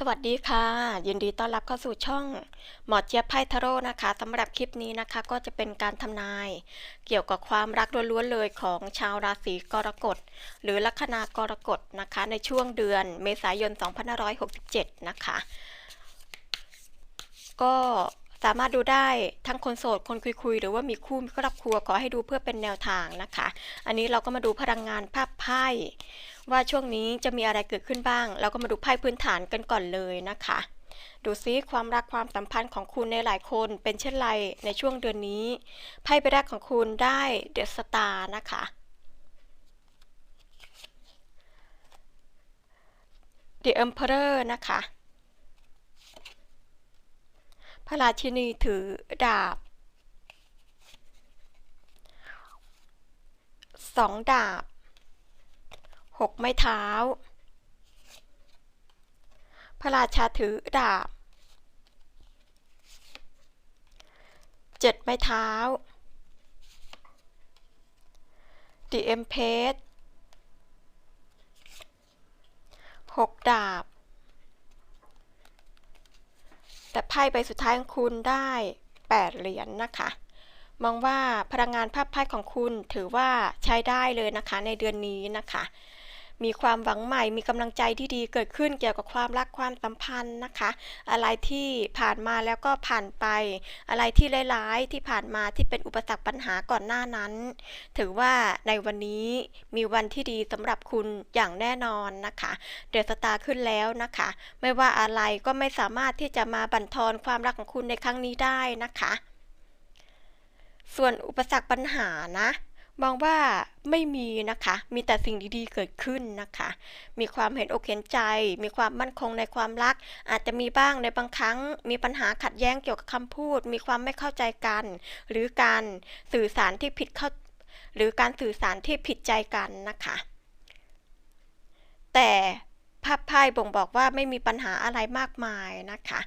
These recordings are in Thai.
สวัสดีค่ะ ยินดีต้อนรับเข้าสู่ช่องหมอเจี๊ยบไพ่ทาโร่นะคะสำหรับคลิปนี้นะคะก็จะเป็นการทำนาย เกี่ยวกับความรักล้วนๆเลยของชาวราศีกรกฎ หรือลัคนากรกฎนะคะ ในช่วงเดือนเมษายน 2567 นะคะ ก็สามารถดูได้ทั้งคนโสดคนคุยๆ หรือว่ามีคู่มีครอบครัวขอให้ดูเพื่อเป็นแนวทางนะคะ อันนี้เราก็มาดูพลังงานภาพไพ่ ว่าช่วงนี้จะมีอะไรเกิดขึ้นบ้าง เราก็มาดูไพ่พื้นฐานกันก่อนเลยนะคะ ดูซิความรักความสัมพันธ์ของคุณในหลายคนเป็นเช่นไรในช่วงเดือนนี้ ไพ่ใบแรกของคุณได้เดอะสตาร์นะคะ The Emperor นะคะ พระราชินีถือดาบสองดาบ หกไม้เท้า พระราชาถือดาบเจ็ดไม้เท้า The Empress หกดาบ แต่ไพ่ใบสุดท้ายของคุณได้แปดเหรียญนนะคะ มองว่าพลังงานภาพไพ่ของคุณถือว่าใช้ได้เลยนะคะในเดือนนี้นะคะ มีความหวังใหม่ มีกำลังใจที่ดีเกิดขึ้นเกี่ยวกับความรักความสัมพันธ์นะคะ อะไรที่ผ่านมาแล้วก็ผ่านไป อะไรที่ร้ายๆที่ผ่านมาที่เป็นอุปสรรคปัญหาก่อนหน้านั้น ถือว่าในวันนี้มีวันที่ดีสำหรับคุณอย่างแน่นอนนะคะเดือดสตาร์ขึ้นแล้วนะคะ ไม่ว่าอะไรก็ไม่สามารถที่จะมาบั่นทอนความรักของคุณในครั้งนี้ได้นะคะ ส่วนอุปสรรคปัญหานะ มองว่าไม่มีนะคะ มีแต่สิ่งดีๆเกิดขึ้นนะคะ มีความเห็นอกเห็นใจ มีความมั่นคงในความรัก อาจจะมีบ้างในบางครั้ง มีปัญหาขัดแย้งเกี่ยวกับคำพูด มีความไม่เข้าใจกัน หรือการสื่อสารที่ผิดเข้า หรือการสื่อสารที่ผิดใจกันนะคะ แต่ภาพไพ่บ่งบอกว่าไม่มีปัญหาอะไรมากมายนะคะ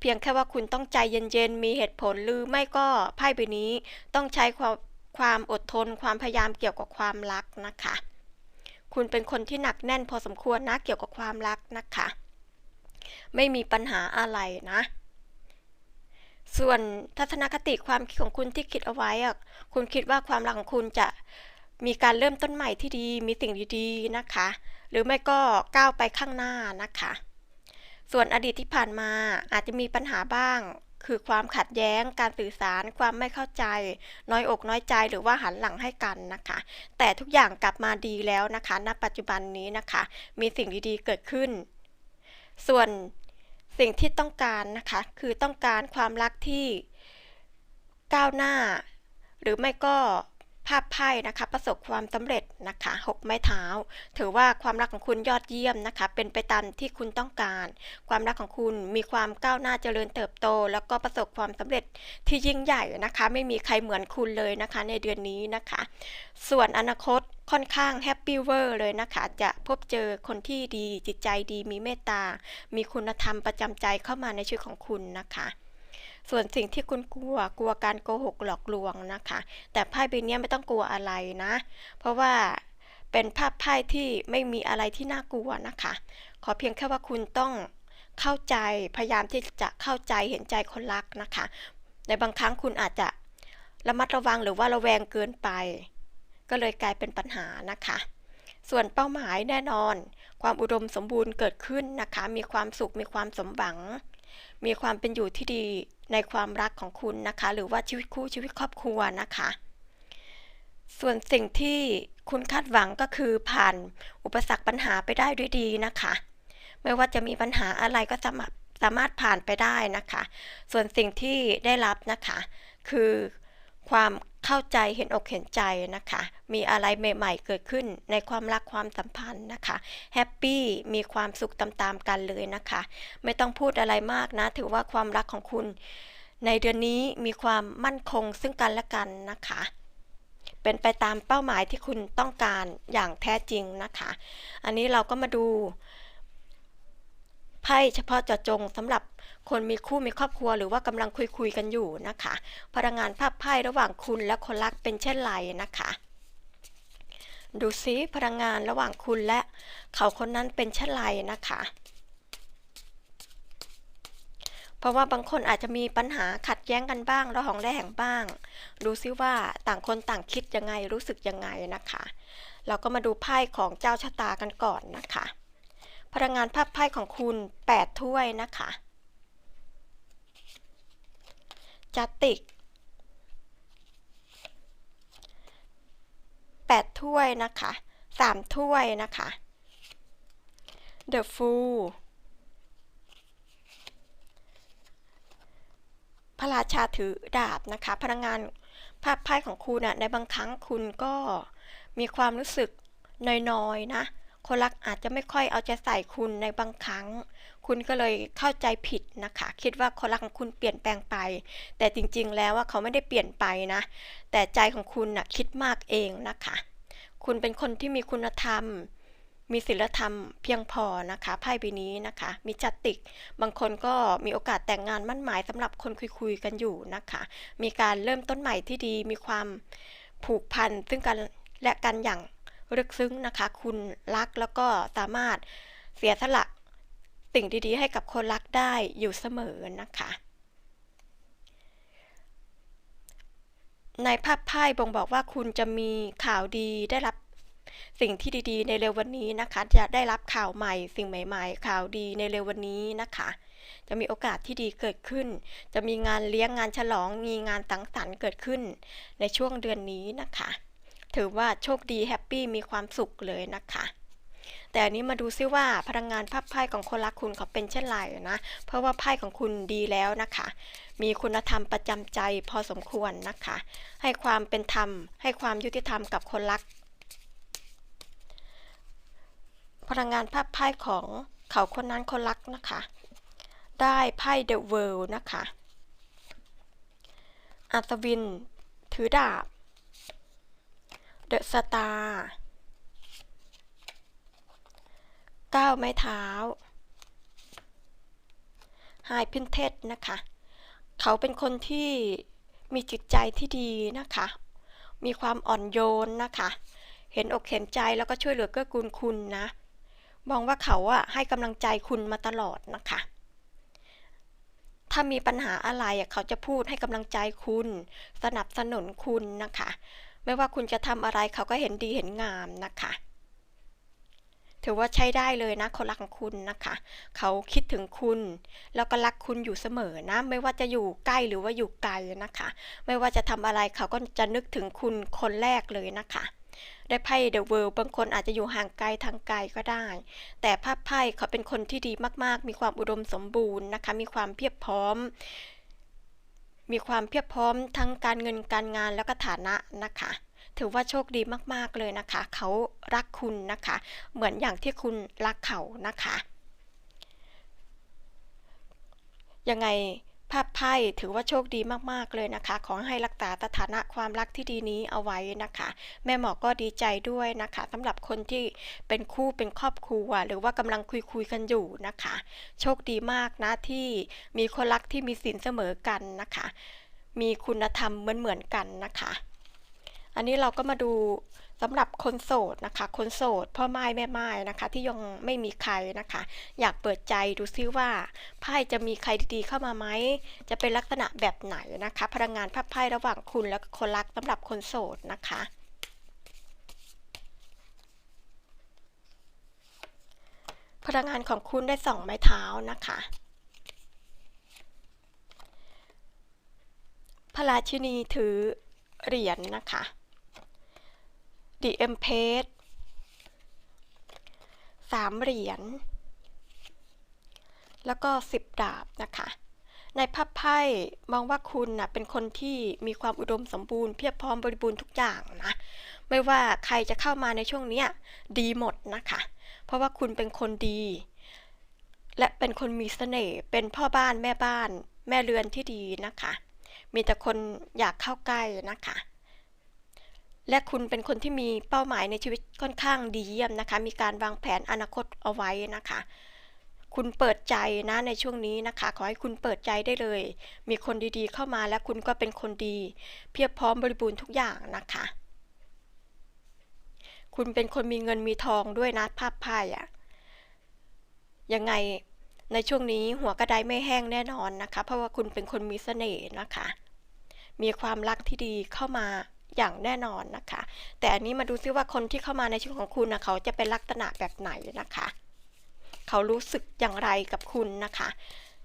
เพียงแค่ว่าคุณต้องใจเย็นๆ มีเหตุผลหรือไม่ก็ไพ่ใบนี้ต้องใช้ความ ความอดทน ความพยายามเกี่ยวกับความรักนะคะ คุณเป็นคนที่หนักแน่นพอสมควรนะเกี่ยวกับความรักนะคะ ไม่มีปัญหาอะไรนะ ส่วนทัศนคติความคิดของคุณที่คิดเอาไว้อะคุณคิดว่าความรักของคุณจะมีการเริ่มต้นใหม่ที่ดี มีสิ่งดีๆนะคะ หรือไม่ก็ก้าวไปข้างหน้านะคะ ส่วนอดีตที่ผ่านมาอาจจะมีปัญหาบ้าง คือความขัดแย้ง การสื่อสาร ความไม่เข้าใจ น้อยอกน้อยใจหรือว่าหันหลังให้กันนะคะ แต่ทุกอย่างกลับมาดีแล้วนะคะ ณ ปัจจุบันนี้นะคะ มีสิ่งดีๆเกิดขึ้น ส่วนสิ่งที่ต้องการนะคะ คือต้องการความรักที่ก้าวหน้า หรือไม่ก็ ภาพไพ่นะคะ ประสบความสำเร็จนะคะหกไม้เท้า ถือว่าความรักของคุณยอดเยี่ยมนะคะ เป็นไปตามที่คุณต้องการ ความรักของคุณมีความก้าวหน้าเจริญเติบโต แล้วก็ประสบความสำเร็จที่ยิ่งใหญ่นะคะ ไม่มีใครเหมือนคุณเลยนะคะ ในเดือนนี้นะคะ ส่วนอนาคตค่อนข้างแฮปปี้เวอร์เลยนะคะ จะพบเจอคนที่ดีจิตใจดีมีเมตตา มีคุณธรรมประจำใจเข้ามาในชีวิตของคุณนะคะ ส่วนสิ่งที่คุณกลัวกลัวการโกหกหลอกลวงนะคะ แต่ไพ่ใบนี้ไม่ต้องกลัวอะไรนะ เพราะว่าเป็นภาพไพ่ที่ไม่มีอะไรที่น่ากลัวนะคะ ขอเพียงแค่ว่าคุณต้องเข้าใจพยายามที่จะเข้าใจเห็นใจคนรักนะคะ ในบางครั้งคุณอาจจะระมัดระวังหรือว่าระแวงเกินไป ก็เลยกลายเป็นปัญหานะคะ ส่วนเป้าหมายแน่นอน ความอุดมสมบูรณ์เกิดขึ้นนะคะ มีความสุขมีความสมหวัง มีความเป็นอยู่ที่ดี ในความรักของคุณนะคะ หรือว่าชีวิตคู่ชีวิตครอบครัวนะคะ ส่วนสิ่งที่คุณคาดหวังก็คือผ่านอุปสรรคปัญหาไปได้ด้วยดีนะคะ ไม่ว่าจะมีปัญหาอะไรก็สามารถสามารถผ่านไปได้นะคะ ส่วนสิ่งที่ได้รับนะคะ คือ ความเข้าใจเห็นอกเห็นใจนะคะ มีอะไรใหม่ ๆ เกิดขึ้นในความรักความสัมพันธ์นะคะแฮปปี้มีความสุขตามๆกันเลยนะคะ ไม่ต้องพูดอะไรมากนะ ถือว่าความรักของคุณ ในเดือนนี้มีความมั่นคงซึ่งกันและกันนะคะ เป็นไปตามเป้าหมายที่คุณต้องการอย่างแท้จริงนะคะ อันนี้เราก็มาดู ไพ่เฉพาะเจาะจงสำหรับคนมีคู่มีครอบครัวหรือว่ากำลังคุยคุยกันอยู่นะคะ พลังงานภาพไพ่ระหว่างคุณและคนรักเป็นเช่นไรนะคะ ดูซิพลังงานระหว่างคุณและเขาคนนั้นเป็นเช่นไรนะคะเพราะว่าบางคนอาจจะมีปัญหาขัดแย้งกันบ้างระหองระแหงบ้าง ดูซิว่าต่างคนต่างคิดยังไงรู้สึกยังไงนะคะ เราก็มาดูไพ่ของเจ้าชะตากันก่อนนะคะ พลังงานภาพไพ่ของคุณ 8 ถ้วยนะคะจัตติก 8 ถ้วยนะคะ 3 ถ้วยนะคะ The Fool พระราชาถือดาบนะคะ พลังงานภาพไพ่ของคุณนะในบางครั้งคุณก็มีความรู้สึกน้อยๆนะ คนรักอาจจะไม่ค่อยเอาใจใส่คุณในบางครั้ง คุณก็เลยเข้าใจผิดนะคะ คิดว่าคนรักของคุณเปลี่ยนแปลงไป แต่จริงๆแล้วว่าเขาไม่ได้เปลี่ยนไปนะ แต่ใจของคุณนะ่ะคิดมากเองนะคะ คุณเป็นคนที่มีคุณธรรม มีศีลธรรมเพียงพอนะคะไพ่ใบนี้นะคะ มีจัตติก บางคนก็มีโอกาสแต่งงานมั่นหมายสำหรับคนคุยๆกันอยู่นะคะ มีการเริ่มต้นใหม่ที่ดีมีความผูกพันซึ่งกันและกันอย่าง ลึกซึ้งนะคะ คุณรักแล้วก็สามารถเสียสละสิ่งดีๆ ให้กับคนรักได้อยู่เสมอนะคะ ในภาพไพ่บ่งบอกว่าคุณจะมีข่าวดีได้รับสิ่งที่ดีๆ ในเร็ววันนี้นะคะ จะได้รับข่าวใหม่ สิ่งใหม่ ๆ ข่าวดีในเร็ววันนี้นะคะ จะมีโอกาสที่ดีเกิดขึ้น จะมีงานเลี้ยงงานฉลองมีงานสังสรรค์เกิดขึ้นในช่วงเดือนนี้นะคะ ถือว่าโชคดีแฮปปี้มีความสุขเลยนะคะแต่อันนี้มาดูซิว่าพลังงานภาพไพ่ของคนรักคุณเขาเป็นเช่นไรนะ เพราะว่าไพ่ของคุณดีแล้วนะคะ มีคุณธรรมประจำใจพอสมควรนะคะ ให้ความเป็นธรรม ให้ความยุติธรรมกับคนรัก พลังงานภาพไพ่ของเขาคนนั้นคนรักนะคะ ได้ไพ่เดอะเวิลด์นะคะ อัศวิน ถือดาบ เดอะสตาร์ก้าวไม้เท้าไฮพินเทสนะคะ เขาเป็นคนที่มีจิตใจที่ดีนะคะ มีความอ่อนโยนนะคะ เห็นอกเห็นใจแล้วก็ช่วยเหลือเกื้อกูลคุณนะ มองว่าเขาอะให้กำลังใจคุณมาตลอดนะคะ ถ้ามีปัญหาอะไรเขาจะพูดให้กำลังใจคุณ สนับสนุนคุณนะคะ ไม่ว่าคุณจะทำอะไรเขาก็เห็นดีเห็นงามนะคะ ถือว่าใช้ได้เลยนะคนรักของคุณนะคะ เขาคิดถึงคุณ แล้วก็รักคุณอยู่เสมอนะ ไม่ว่าจะอยู่ใกล้หรือว่าอยู่ไกลนะคะ ไม่ว่าจะทำอะไรเขาก็จะนึกถึงคุณคนแรกเลยนะคะได้ไพ่เดอะเวิลด์บางคนอาจจะอยู่ห่างไกลทางไกลก็ได้ แต่ภาพไพ่เขาเป็นคนที่ดีมากๆ มีความอุดมสมบูรณ์นะคะ มีความเพียบพร้อม มีความเพียบพร้อมทั้งการเงินการงานแล้วก็ฐานะนะคะ ถือว่าโชคดีมากๆเลยนะคะ เขารักคุณนะคะ เหมือนอย่างที่คุณรักเขานะคะ ยังไง ภาพไพ่ถือว่าโชคดีมากๆเลยนะคะ ขอให้รักษาสถานะความรักที่ดีนี้เอาไว้นะคะ แม่หมอก็ดีใจด้วยนะคะสำหรับคนที่เป็นคู่เป็นครอบครัว หรือว่ากำลังคุยคุยกันอยู่นะคะ โชคดีมากนะที่มีคนรักที่มีสินเสมอกันนะคะ มีคุณธรรมเหมือนเหมือนกันนะคะ อันนี้เราก็มาดู สำหรับคนโสดนะคะ คนโสดพ่อไม้แม่ไม้นะคะ ที่ยังไม่มีใครนะคะ อยากเปิดใจดูซิว่าไพ่จะมีใครดีๆเข้ามาไหมจะเป็นลักษณะแบบไหนนะคะ พลังงานพไพ่ระหว่างคุณและคนรักสำหรับคนโสดนะคะพลังงานของคุณได้สองไม้เท้านะคะ พระราชินีถือเหรียญนนะคะ The Empress สามเหรียญ แล้วก็สิบดาบนะคะ ในภาพไพ่มองว่าคุณนะเป็นคนที่มีความอุดมสมบูรณ์เพียบพร้อมบริบูรณ์ทุกอย่างนะ ไม่ว่าใครจะเข้ามาในช่วงนี้ดีหมดนะคะ เพราะว่าคุณเป็นคนดี และเป็นคนมีเสน่ห์เป็นพ่อบ้านแม่บ้าน แม่เรือนที่ดีนะคะ มีแต่คนอยากเข้าใกล้นะคะ และคุณเป็นคนที่มีเป้าหมายในชีวิตค่อนข้างดีเยี่ยมนะคะ มีการวางแผนอนาคตเอาไว้นะคะ คุณเปิดใจนะในช่วงนี้นะคะ ขอให้คุณเปิดใจได้เลย มีคนดีๆเข้ามาและคุณก็เป็นคนดี เพียบพร้อมบริบูรณ์ทุกอย่างนะคะ คุณเป็นคนมีเงินมีทองด้วยนะภาพไพ่อะยังไงในช่วงนี้หัวกระไดไม่แห้งแน่นอนนะคะ เพราะว่าคุณเป็นคนมีเสน่ห์นะคะ มีความรักที่ดีเข้ามา อย่างแน่นอนนะคะ แต่อันนี้มาดูซิว่าคนที่เข้ามาในชีวิตของคุณนะเขาจะเป็นลักษณะแบบไหนนะคะ เขารู้สึกอย่างไรกับคุณนะคะ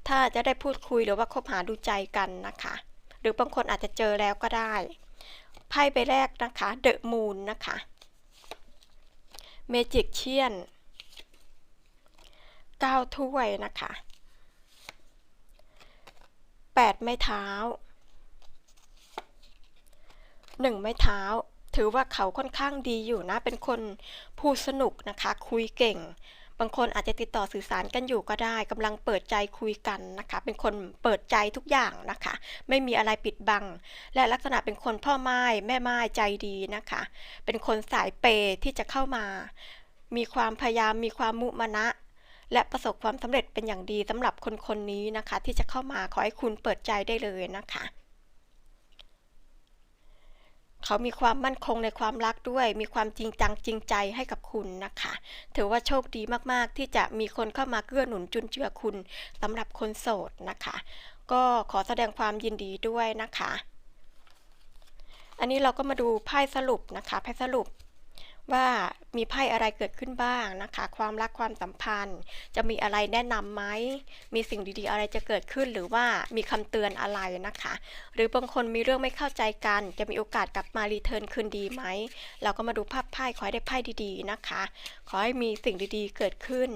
ถ้าจะได้พูดคุยหรือว่าคบหาดูใจกันนะคะ หรือบางคนอาจจะเจอแล้วก็ได้ไพ่ใบแรกนะคะเดอะมูนนะคะเมจิกเชียนเก้าถ้วยนะคะแปดไม้เท้า หนึ่งไม้เท้า ถือว่าเขาค่อนข้างดีอยู่นะ เป็นคนพูดสนุกนะคะ คุยเก่ง บางคนอาจจะติดต่อสื่อสารกันอยู่ก็ได้กำลังเปิดใจคุยกันนะคะ เป็นคนเปิดใจทุกอย่างนะคะ ไม่มีอะไรปิดบัง และลักษณะเป็นคนพ่อไม้แม่ไม้ใจดีนะคะ เป็นคนสายเปย์ที่จะเข้ามา มีความพยายามมีความมุมานะและประสบความสำเร็จเป็นอย่างดีสำหรับคนคนนี้นะคะ ที่จะเข้ามาขอให้คุณเปิดใจได้เลยนะคะ เขามีความมั่นคงในความรักด้วย มีความจริงจังจริงใจให้กับคุณนะคะ ถือว่าโชคดีมากๆ ที่จะมีคนเข้ามาเกื้อหนุนจุนเจือคุณสำหรับคนโสดนะคะ ก็ขอแสดงความยินดีด้วยนะคะ อันนี้เราก็มาดูไพ่สรุปนะคะไพ่สรุป ว่ามีไพ่อะไรเกิดขึ้นบ้างนะคะ ความรักความสัมพันธ์ จะมีอะไรแนะนำไหมมีสิ่งดีๆ อะไรจะเกิดขึ้นหรือว่ามีคำเตือนอะไรนะคะ หรือบางคนมีเรื่องไม่เข้าใจกัน จะมีโอกาสกลับมารีเทิร์นคืนดีไหมเราก็มาดูภาพไพ่ขอให้ได้ไพ่ดีๆนะคะ ขอให้มีสิ่งดีๆเกิดขึ้น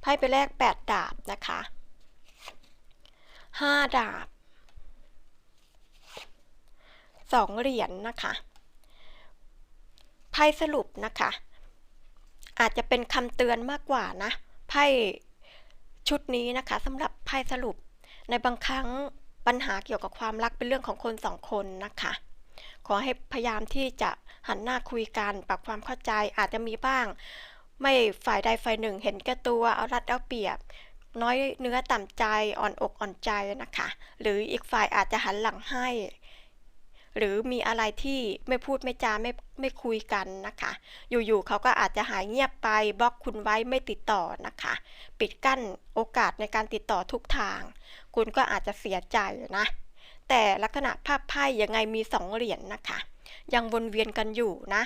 ไพ่ไปแรก 8 ดาบนะคะ 5 ดาบ สองเหรียญนนะคะไพ่สรุปนะคะ อาจจะเป็นคำเตือนมากกว่านะไพ่ชุดนี้นะคะสำหรับไพ่สรุป ในบางครั้งปัญหาเกี่ยวกับความรักเป็นเรื่องของคนสองคนนะคะ ขอให้พยายามที่จะหันหน้าคุยกันปรับความเข้าใจอาจจะมีบ้าง ไม่ฝ่ายใดฝ่ายหนึ่งเห็นแก่ตัวเอารัดเอาเปรียบ น้อยเนื้อต่ำใจอ่อนอกอ่อนใจนะคะ หรืออีกฝ่ายอาจจะหันหลังให้ หรือมีอะไรที่ไม่พูดไม่จาไม่ไม่คุยกันนะคะ อยู่ๆเขาก็อาจจะหายเงียบไปบล็อกคุณไว้ไม่ติดต่อนะคะ ปิดกั้นโอกาสในการติดต่อทุกทาง คุณก็อาจจะเสียใจนะ แต่ลักษณะภาพไพ่ยังไงมีสองเหรียญนนะคะ ยังวนเวียนกันอยู่นะ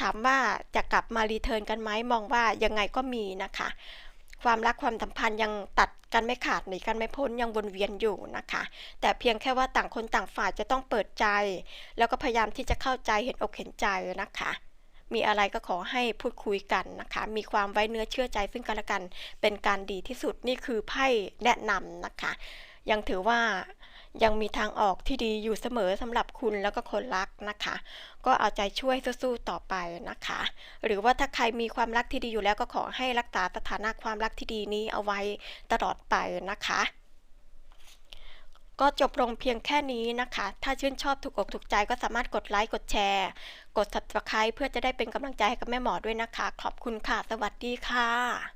ถามว่าจะกลับมารีเทิร์นกันไหมมองว่ายังไงก็มีนะคะ ความรักความสัมพันธ์ยังตัดกันไม่ขาดหนีกันไม่พ้นยังวนเวียนอยู่นะคะ แต่เพียงแค่ว่าต่างคนต่างฝ่ายจะต้องเปิดใจ แล้วก็พยายามที่จะเข้าใจเห็นอกเห็นใจนะคะ มีอะไรก็ขอให้พูดคุยกันนะคะ มีความไว้เนื้อเชื่อใจซึ่งกันและกันเป็นการดีที่สุดนี่คือไพ่แนะนำนะคะ ยังถือว่า ยังมีทางออกที่ดีอยู่เสมอสำหรับคุณแล้วก็คนรักนะคะ ก็เอาใจช่วยสู้ๆต่อไปนะคะ หรือว่าถ้าใครมีความรักที่ดีอยู่แล้วก็ขอให้รักษาสถานะความรักที่ดีนี้เอาไว้ตลอดไปนะคะก็จบลงเพียงแค่นี้นะคะ ถ้าชื่นชอบถูกอกถูกใจก็สามารถกดไลค์ กดแชร์ กด subscribe เพื่อจะได้เป็นกำลังใจให้กับแม่หมอด้วยนะคะ ขอบคุณค่ะ สวัสดีค่ะ